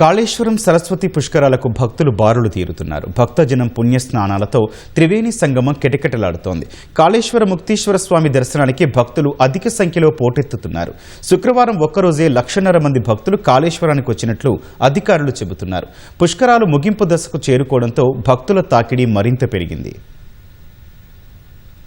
కాళేశ్వరం సరస్వతి పుష్కరాలకు భక్తులు బారులు తీరుతున్నారు. భక్తజనం పుణ్యస్నానాలతో త్రివేణి సంగమం కిటకిటలాడుతోంది. కాళేశ్వర ముక్తీశ్వర స్వామి దర్శనానికి భక్తులు అధిక సంఖ్యలో పోటెత్తుతున్నారు. శుక్రవారం ఒక్కరోజే లక్షన్నర మంది భక్తులు కాళేశ్వరానికి వచ్చినట్లు అధికారులు చెబుతున్నారు. పుష్కరాలు ముగింపు దశకు చేరుకోవడంతో భక్తుల తాకిడి మరింత పెరిగింది.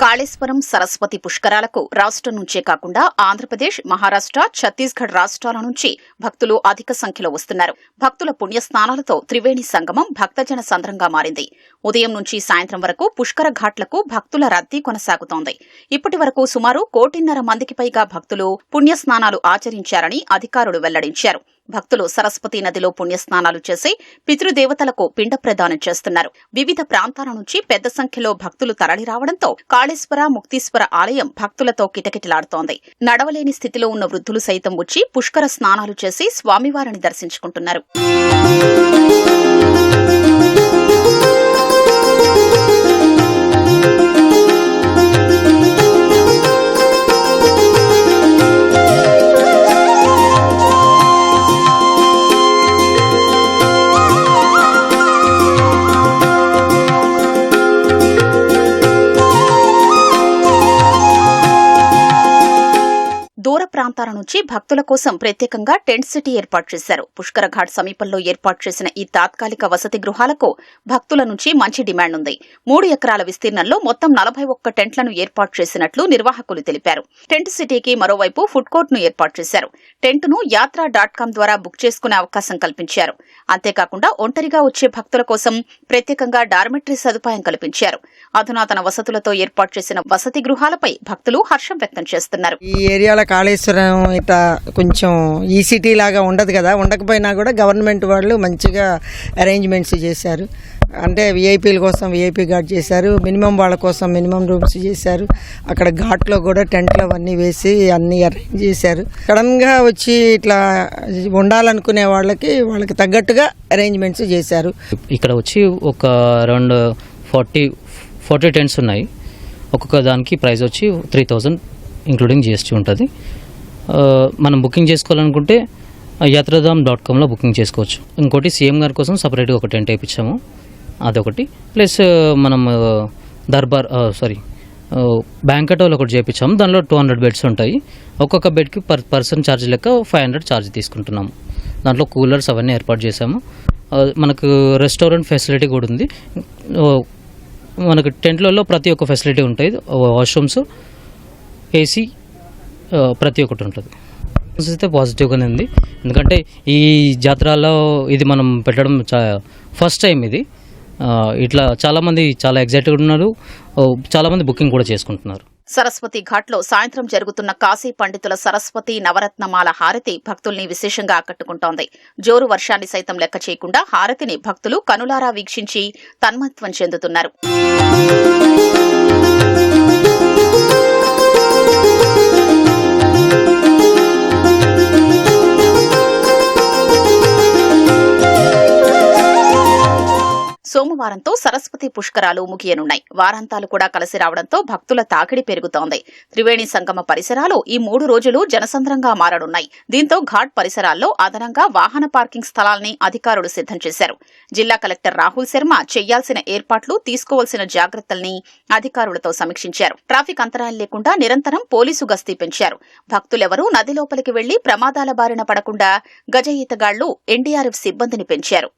కాళేశ్వరం సరస్వతి పుష్కరాలకు రాష్ట్రం నుంచే కాకుండా ఆంధ్రప్రదేశ్ మహారాష్ట్ర ఛత్తీస్గఢ్ రాష్ట్రాల నుంచి భక్తులు అధిక సంఖ్యలో వస్తున్నారు. భక్తుల పుణ్యస్నానాలతో త్రివేణి సంగమం భక్తజన సంద్రంగా మారింది. ఉదయం నుంచి సాయంత్రం వరకు పుష్కర ఘాట్లకు భక్తుల రద్దీ కొనసాగుతోంది. ఇప్పటి వరకు సుమారు కోటిన్నర మందికి పైగా భక్తులు పుణ్యస్నానాలు ఆచరించారని అధికారులు వెల్లడించారు. భక్తులు సరస్వతి నదిలో పుణ్యస్నానాలు చేసి పితృదేవతలకు పిండ ప్రదానం చేస్తున్నారు. వివిధ ప్రాంతాల నుంచి పెద్ద సంఖ్యలో భక్తులు తరలిరావడంతో కాళేశ్వర ముక్తీశ్వర ఆలయం భక్తులతో కిటకిటలాడుతోంది. నడవలేని స్థితిలో ఉన్న వృద్ధులు సైతం వచ్చి పుష్కర స్నానాలు చేసి స్వామివారిని దర్శించుకుంటున్నారు. cultura ప్రాంతాల నుంచి భక్తుల కోసం ప్రత్యేకంగా టెంట్ సిటీ ఏర్పాటు చేశారు. పుష్కర ఘాట్ సమీపంలో ఏర్పాటు చేసిన ఈ తాత్కాలిక వసతి గృహాలకు భక్తుల నుంచి మంచి డిమాండ్ ఉంది. మూడు ఎకరాల విస్తీర్ణంలో మొత్తం నలభై ఒక్క టెంట్లను ఏర్పాటు చేసినట్లు నిర్వాహకులు తెలిపారు. టెంట్ సిటీకి మరోవైపు ఫుడ్ కోర్ట్ను ఏర్పాటు చేశారు. టెంట్ను యాత్రా డాట్ కామ్ ద్వారా బుక్ చేసుకునే అవకాశం కల్పించారు. అంతేకాకుండా ఒంటరిగా వచ్చే భక్తుల కోసం ప్రత్యేకంగా డార్మెటరీ సదుపాయం కల్పించారు. అధునాతన వసతులతో ఏర్పాటు చేసిన వసతి గృహాలపై భక్తులు హర్షం వ్యక్తం చేస్తున్నారు. ఈ ఏరియాలో కాళేశ్వరం ఇట్లా కొంచెం ఈ సిటీ లాగా ఉండదు కదా. ఉండకపోయినా కూడా గవర్నమెంట్ వాళ్ళు మంచిగా అరేంజ్మెంట్స్ చేశారు. అంటే విఐపీల కోసం విఐపీ ఘాట్ చేశారు మినిమం వాళ్ళ కోసం మినిమం రూమ్స్ చేశారు. అక్కడ ఘాట్లో కూడా టెంట్లు అవన్నీ వేసి అన్నీ అరేంజ్ చేశారు. సడన్గా వచ్చి ఇట్లా ఉండాలనుకునే వాళ్ళకి వాళ్ళకి తగ్గట్టుగా అరేంజ్మెంట్స్ చేశారు. ఇక్కడ వచ్చి ఒక రెండు ఫార్టీ ఫార్టీ టెంట్స్ ఉన్నాయి. ఒక్కొక్క దానికి ప్రైస్ వచ్చి త్రీ థౌజండ్ ఇంక్లూడింగ్ జిఎస్టీ ఉంటుంది. మనం బుకింగ్ చేసుకోవాలనుకుంటే యాత్రాధామ్ డాట్ కామ్లో బుకింగ్ చేసుకోవచ్చు. ఇంకోటి సీఎం గారి కోసం సపరేట్గా ఒక టెంట్ వేయించాము. అదొకటి. ప్లస్ మనం దర్బార్ సారీ బ్యాంకెట్ వాళ్ళు ఒకటి చేయించాము. దానిలో టూ హండ్రెడ్ బెడ్స్ ఉంటాయి. ఒక్కొక్క బెడ్కి పర్ పర్సన్ ఛార్జ్ లెక్క ఫైవ్ హండ్రెడ్ ఛార్జ్ తీసుకుంటున్నాము. దాంట్లో కూలర్స్ అవన్నీ ఏర్పాటు చేసాము మనకు రెస్టారెంట్ ఫెసిలిటీ కూడా ఉంది. మనకు టెంట్లలో ప్రతి ఒక్క ఫెసిలిటీ ఉంటుంది వాష్రూమ్స్ ఏసీ ప్రతి ఒక్కటి ఉంటుంది. అయితే పాజిటివ్గానే ఉంది. ఎందుకంటే ఈ జాతరలో ఇది మనం పెట్టడం ఫస్ట్ టైం ఇది. ఇట్లా చాలామంది చాలా ఎగ్జైటెడ్ ఉన్నారు. చాలామంది బుకింగ్ కూడా చేసుకుంటున్నారు. సరస్వతి ఘాట్లో సాయంత్రం జరుగుతున్న కాశీ పండితుల సరస్వతి నవరత్నమాల హారతి భక్తుల్ని విశేషంగా ఆకట్టుకుంటోంది. జోరు వర్షాన్ని సైతం లెక్క చేయకుండా హారతిని భక్తులు కనులారా వీక్షించి తన్మత్వం చెందుతున్నారు. సోమవారంతో సరస్వతి పుష్కరాలు ముగియనున్నాయి. వారాంతాలు కూడా కలిసి రావడంతో భక్తుల తాకిడి పెరుగుతోంది. త్రివేణి సంగమ పరిసరాలు ఈ మూడు రోజులు జనసంద్రంగా మారనున్నాయి. దీంతో ఘాట్ పరిసరాల్లో అదనంగా వాహన పార్కింగ్ స్థలాల్ని అధికారులు సిద్ధం చేశారు. జిల్లా కలెక్టర్ రాహుల్ శర్మ చేయాల్సిన ఏర్పాట్లు తీసుకోవాల్సిన జాగ్రత్తల్ని అధికారులతో సమీక్షించారు. ట్రాఫిక్ అంతరాయం లేకుండా నిరంతరం పోలీసు గస్తీ పెంచారు. భక్తులెవరూ నది లోపలికి వెళ్ళి ప్రమాదాల బారిన పడకుండా గజ ఈతగాళ్ళు ఎన్డీఆర్ఎఫ్ సిబ్బందిని పెంచారు.